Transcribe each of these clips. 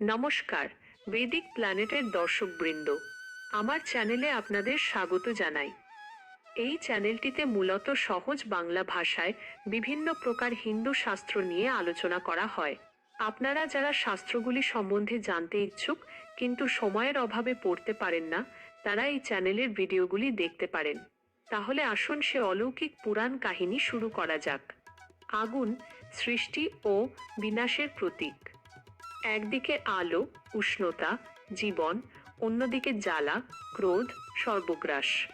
নমস্কার, বেদিক প্ল্যানেটের দর্শকবৃন্দ। আমার চ্যানেলে আপনাদের স্বাগত জানাই। এই চ্যানেলটিতে মূলত সহজ বাংলা ভাষায় বিভিন্ন প্রকার হিন্দু শাস্ত্র নিয়ে আলোচনা করা হয়। আপনারা যারা শাস্ত্রগুলি সম্বন্ধে জানতে ইচ্ছুক, কিন্তু সময়ের অভাবে পড়তে পারেন না, তারা এই চ্যানেলের ভিডিওগুলি দেখতে পারেন। তাহলে আসুন সে অলৌকিক পুরাণ কাহিনী শুরু করা যাক। আগুন, সৃষ্টি ও বিনাশের প্রতীক। একদিকে আলো, উষ্ণতা, জীবন, অন্যদিকে জ্বালা, ক্রোধ, সর্বগ্রাস।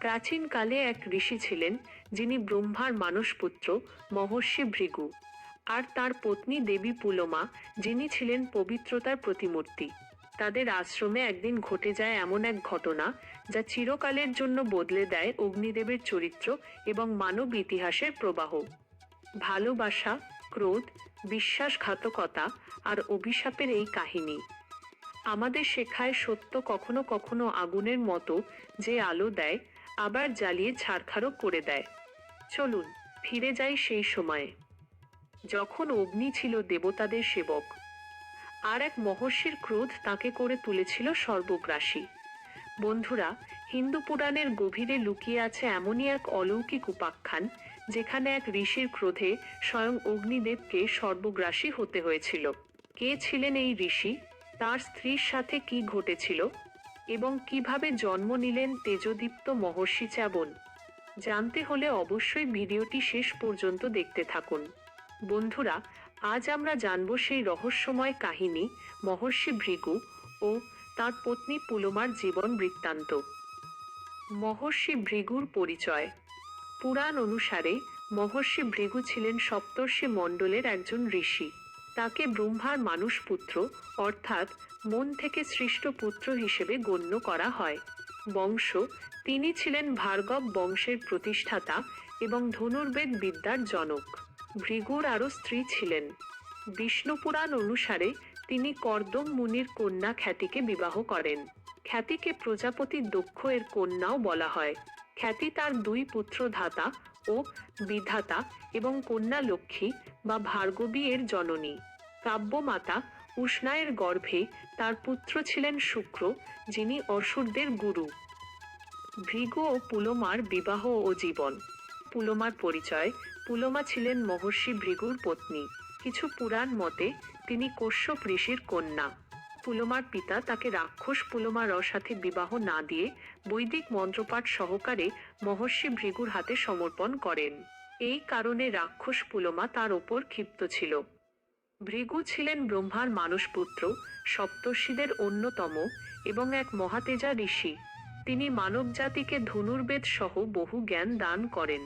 প্রাচীনকালে এক ঋষি ছিলেন, যিনি ব্রহ্মার মানসপুত্র মহর্ষি ভৃগু আর তার পত্নী দেবী পুলমা, যিনি ছিলেন পবিত্রতার প্রতিমূর্তি। তাদের আশ্রমে একদিন ঘটে যায় এমন এক ঘটনা, যা চিরকালের জন্য বদলে দেয় অগ্নিদেবের চরিত্র এবং মানব ইতিহাসের প্রবাহ। ভালোবাসা ক্রোধ, বিশ্বাসঘাতকতা আর অভিশাপের এই কাহিনী। আমাদের শেখায় সত্য কখনো কখনো আগুনের মতো যে আলো দেয়, আবার জ্বালিয়ে ছারখারও করে দেয়। চলুন, ফিরে যাই সেই সময়ে। যখন অগ্নি ছিল দেবতাদের সেবক, আর এক মহর্ষির ক্রোধ তাকে করে তুলেছিল সর্বগ্রাসী। বন্ধুরা, হিন্দু পুরাণের গভীরে লুকিয়ে আছে এমনই এক অলৌকিক উপাখ্যান যেখানে এক ঋষির ক্রোধে স্বয়ং অগ্নিদেবকে সর্বগ্রাসী হতে হয়েছিল। কে ছিলেন এই ঋষি? তার স্ত্রীর সাথে কি ঘটেছিল? এবং কীভাবে জন্ম নিলেন তেজদীপ্ত মহর্ষি চাবন? জানতে হলে অবশ্যই ভিডিওটি শেষ পর্যন্ত দেখতে থাকুন। বন্ধুরা, আজ আমরা জানব সেই রহস্যময় কাহিনী, মহর্ষি ভৃগু ও তার পত্নী পুলোমার জীবন বৃত্তান্ত। মহর্ষি ভৃগুর পরিচয়। পুরাণ অনুসারে মহর্ষি ভৃগু ছিলেন সপ্তর্ষি মণ্ডলের একজন ঋষি। তাকে ব্রহ্মার মানুষ পুত্র অর্থাৎ মন থেকে সৃষ্ট পুত্র হিসেবে গণ্য করা হয়। বংশ, তিনি ছিলেন ভার্গব বংশের প্রতিষ্ঠাতা এবং ধনুর্বেদ বিদ্যার জনক। ভৃগুর আরও স্ত্রী ছিলেন। বিষ্ণু পুরাণ অনুসারে তিনি কর্দম মুনির কন্যা খ্যাতিকে বিবাহ করেন। খ্যাতিকে প্রজাপতি দক্ষ এর কন্যাও বলা হয়। খ্যাতি তার দুই পুত্র ধাতা ও বিধাতা এবং কন্যা লক্ষ্মী বা ভার্গবী এর জননী। কাব্যমাতা উষ্ণায়ের গর্ভে তার পুত্র ছিলেন শুক্র, যিনি অসুরদের গুরু। ভৃগু ও পুলোমার বিবাহ ও জীবন। পুলোমার পরিচয়, পুলোমা ছিলেন মহর্ষি ভৃগুর পত্নী। কিছু পুরাণ মতে তিনি কশ্যপ ঋষির কন্যা। পুলোমার পিতা তাকে রাক্ষস পুলোমার সাথে বিবাহ না দিয়ে বৈদিক মন্ত্রপাঠ সহকারে মহর্ষি ভৃগুর হাতে সমর্পণ করেন। এই কারণে রাক্ষস পুলোমা তার ওপর ক্ষিপ্ত ছিল। ভৃগু ছিলেন ব্রহ্মার মানসপুত্র, সপ্তর্ষিদের অন্যতম এবং এক মহাতেজা ঋষি। তিনি মানব জাতিকে ধনুর্বেদ সহ বহু জ্ঞান দান করেন।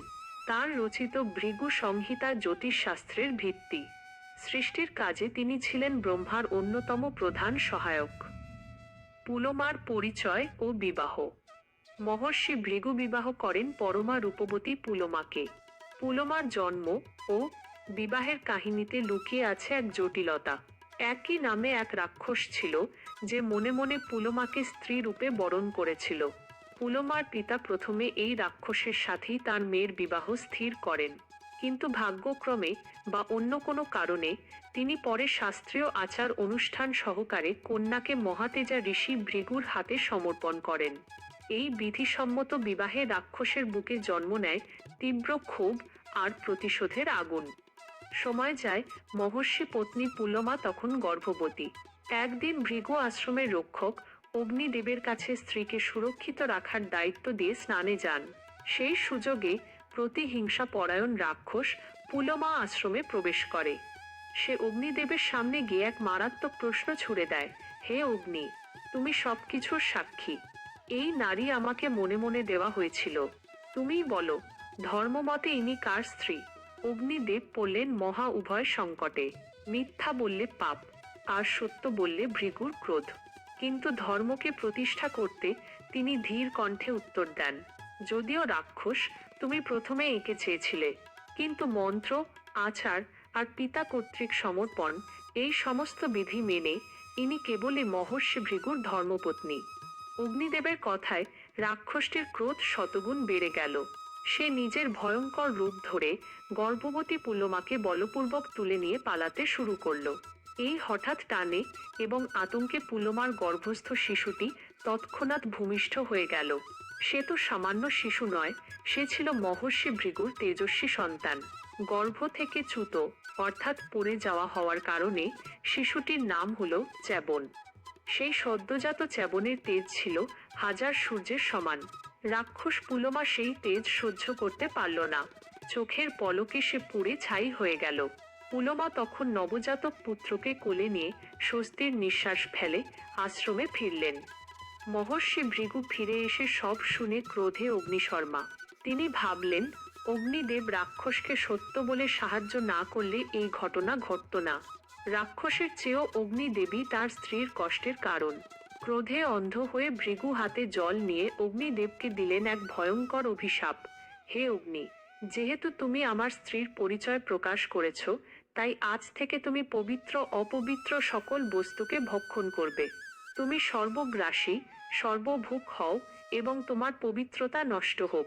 তার রচিত ভৃগু সংহিতা জ্যোতিষশাস্ত্রের ভিত্তি। সৃষ্টির কাজে তিনি ছিলেন ব্রহ্মার অন্যতম প্রধান সহায়ক। পুলমার পরিচয় ও বিবাহ। মহর্ষি ভৃগু বিবাহ করেন পরমা রূপবতী পুলমাকে। পুলমার জন্ম ও বিবাহের কাহিনীতে লুকিয়ে আছে এক জটিলতা। একই নামে এক রাক্ষস ছিল যে মনে মনে পুলমাকে স্ত্রী রূপে বরণ করেছিল। পুলমার পিতা প্রথমে এই রাক্ষসের সাথেই তার মেয়ের বিবাহ স্থির করেন। কিন্তু ভাগ্যক্রমে বা অন্য কোনো কারণে তিনি পরে শাস্ত্রীয় আচার অনুষ্ঠান সহকারে কন্যাকে মহাতেজা ঋষি ভৃগুর হাতে সমর্পণ করেন। এই বিধিসম্মত বিবাহে রাক্ষসের বুকে জন্ম নেয় তীব্র ক্ষোভ আর প্রতিশোধের আগুন। সময় যায়, মহর্ষি পত্নী পুলমা তখন গর্ভবতী। একদিন ভৃগু আশ্রমের রক্ষক অগ্নিদেবের কাছে স্ত্রীকে সুরক্ষিত রাখার দায়িত্ব দিয়ে স্নানে যান। সেই সুযোগে প্রতিহিংসা পরায়ণ রাক্ষস পুলমা আশ্রমে প্রবেশ করে। সে অগ্নিদেবের সামনে গিয়ে এক মারাত্মক প্রশ্ন ছুড়ে দেয়, হে অগ্নি, তুমি সবকিছুর সাক্ষী। এই নারী আমাকে মনে মনে দেওয়া হয়েছিল। তুমি বলো, ধর্মমতে ইনি কার স্ত্রী? অগ্নিদেব পড়লেন মহা উভয় সংকটে। মিথ্যা বললে পাপ, আর সত্য বললে ভৃগুর ক্রোধ। কিন্তু ধর্মকে প্রতিষ্ঠা করতে তিনি ধীর কণ্ঠে উত্তর দেন, যদিও রাক্ষস তুমি প্রথমে এঁকে চেয়েছিলে, কিন্তু মন্ত্র, আচার আর পিতা কর্তৃক সমর্পণ, এই সমস্ত বিধি মেনে ইনি কেবলই মহর্ষি ভৃগুর ধর্মপত্নী। অগ্নিদেবের কথায় রাক্ষসটির ক্রোধ শতগুণ বেড়ে গেল। সে নিজের ভয়ঙ্কর রূপ ধরে গর্ভবতী পুলমাকে বলপূর্বক তুলে নিয়ে পালাতে শুরু করল। এই হঠাৎ টানে এবং আতঙ্কে পুলমার গর্ভস্থ শিশুটি তৎক্ষণাৎ ভূমিষ্ঠ হয়ে গেল। সে তো সামান্য শিশু নয়, সে ছিল মহর্ষি ভৃগুর তেজস্বী সন্তান। গর্ভ থেকে চ্যুত, অর্থাৎ পড়ে যাওয়া হওয়ার কারণে শিশুটির নাম হল চ্যাবন। সেই সদ্যজাত চ্যাবনের তেজ ছিল হাজার সূর্যের সমান। রাক্ষস পুলমা সেই তেজ সহ্য করতে পারল না। চোখের পলকে সে পুড়ে ছাই হয়ে গেল। পুলমা তখন নবজাতক পুত্রকে কোলে নিয়ে স্বস্তির নিঃশ্বাস ফেলে আশ্রমে ফিরলেন। মহর্ষি ভৃগু ফিরে এসে সব শুনে ক্রোধে অগ্নিশর্মা। তিনি ভাবলেন, অগ্নিদেব রাক্ষসকে সত্য বলে সাহায্য না করলে এই ঘটনা ঘটত না। রাক্ষসের চেয়েও অগ্নিদেবী তার স্ত্রীর কষ্টের কারণ। ক্রোধে অন্ধ হয়ে ভৃগু হাতে জল নিয়ে অগ্নিদেবকে দিলেন এক ভয়ঙ্কর অভিশাপ। হে অগ্নি, যেহেতু তুমি আমার স্ত্রীর পরিচয় প্রকাশ করেছ, তাই আজ থেকে তুমি পবিত্র, অপবিত্র সকল বস্তুকে ভক্ষণ করবে। তুমি সর্বগ্রাসী সর্বভূক হও এবং তোমার পবিত্রতা নষ্ট হোক।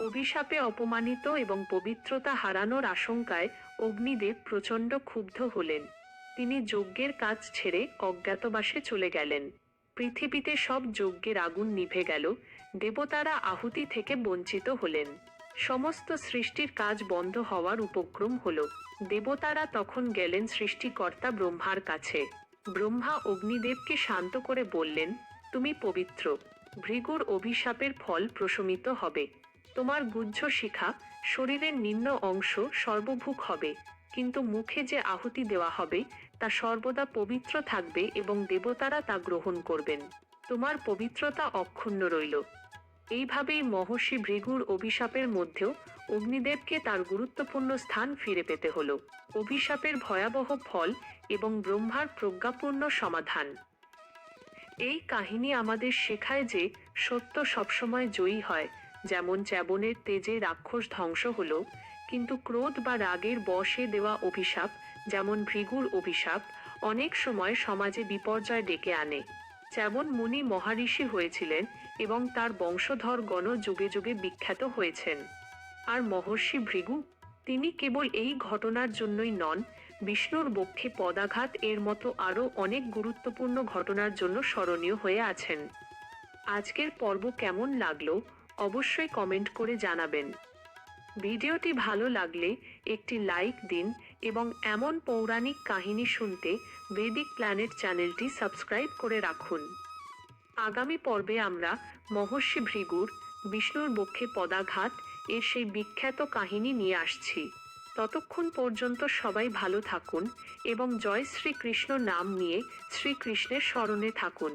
অভিশাপে অপমানিত এবং পবিত্রতা হারানোর আশঙ্কায় অগ্নিদেব প্রচণ্ড ক্ষুব্ধ হলেন। তিনি যজ্ঞের কাজ ছেড়ে অজ্ঞাতবাসে চলে গেলেন। পৃথিবীতে সব যজ্ঞের আগুন নিভে গেল, দেবতারা আহুতি থেকে বঞ্চিত হলেন। সমস্ত সৃষ্টির কাজ বন্ধ হওয়ার উপক্রম হল। দেবতারা তখন গেলেন সৃষ্টিকর্তা ব্রহ্মার কাছে। ব্রহ্মা অগ্নিদেবকে শান্ত করে বললেন তুমি পবিত্র। ভৃগুর অভিশাপের ফল প্রশমিত হবে। তোমার গুহ্য শিখা শরীরের নিম্ন অংশ সর্বভুক হবে। কিন্তু মুখে যে আহুতি দেওয়া হবে, তা সর্বদা পবিত্র থাকবে এবং দেবতারা তা গ্রহণ করবেন। তোমার পবিত্রতা অক্ষুণ্ণ রইল। এইভাবেই মহর্ষি ভৃগুর অভিশাপের মধ্যেও অগ্নিদেবকে তার গুরুত্বপূর্ণ স্থান ফিরে পেতে হলো। অভিশাপের ভয়াবহ ফল এবং ব্রহ্মার প্রজ্ঞাপূর্ণ সমাধান। এই কাহিনী আমাদের শেখায় যে সত্য সবসময় জয়ী হয়। যেমন চ্যাবনের তেজে রাক্ষস ধ্বংস হলো, কিন্তু ক্রোধ বা রাগের বশে দেওয়া অভিশাপ, যেমন ভৃগুর অভিশাপ, অনেক সময় সমাজে বিপর্যয় ডেকে আনে। যেমন মুনি মহারিষি হয়েছিলেন এবং তার বংশধর গণ যুগে যুগে বিখ্যাত হয়েছেন। আর মহর্ষি ভৃগু, তিনি কেবল এই ঘটনার জন্যই নন বিষ্ণুর বক্ষে পদাঘাত এর মতো আরও অনেক গুরুত্বপূর্ণ ঘটনার জন্য স্মরণীয় হয়ে আছেন। আজকের পর্ব কেমন লাগল অবশ্যই কমেন্ট করে জানাবেন। ভিডিওটি ভালো লাগলে একটি লাইক দিন এবং এমন পৌরাণিক কাহিনী শুনতে বেদিক প্ল্যানেট চ্যানেলটি সাবস্ক্রাইব করে রাখুন। আগামী পর্বে আমরা মহর্ষি ভৃগুর, বিষ্ণুর বক্ষে পদাঘাত এর সেই বিখ্যাত কাহিনী নিয়ে আসছি। ততক্ষণ পর্যন্ত সবাই ভালো থাকুন এবং জয় শ্রীকৃষ্ণ নাম নিয়ে শ্রীকৃষ্ণের স্মরণে থাকুন।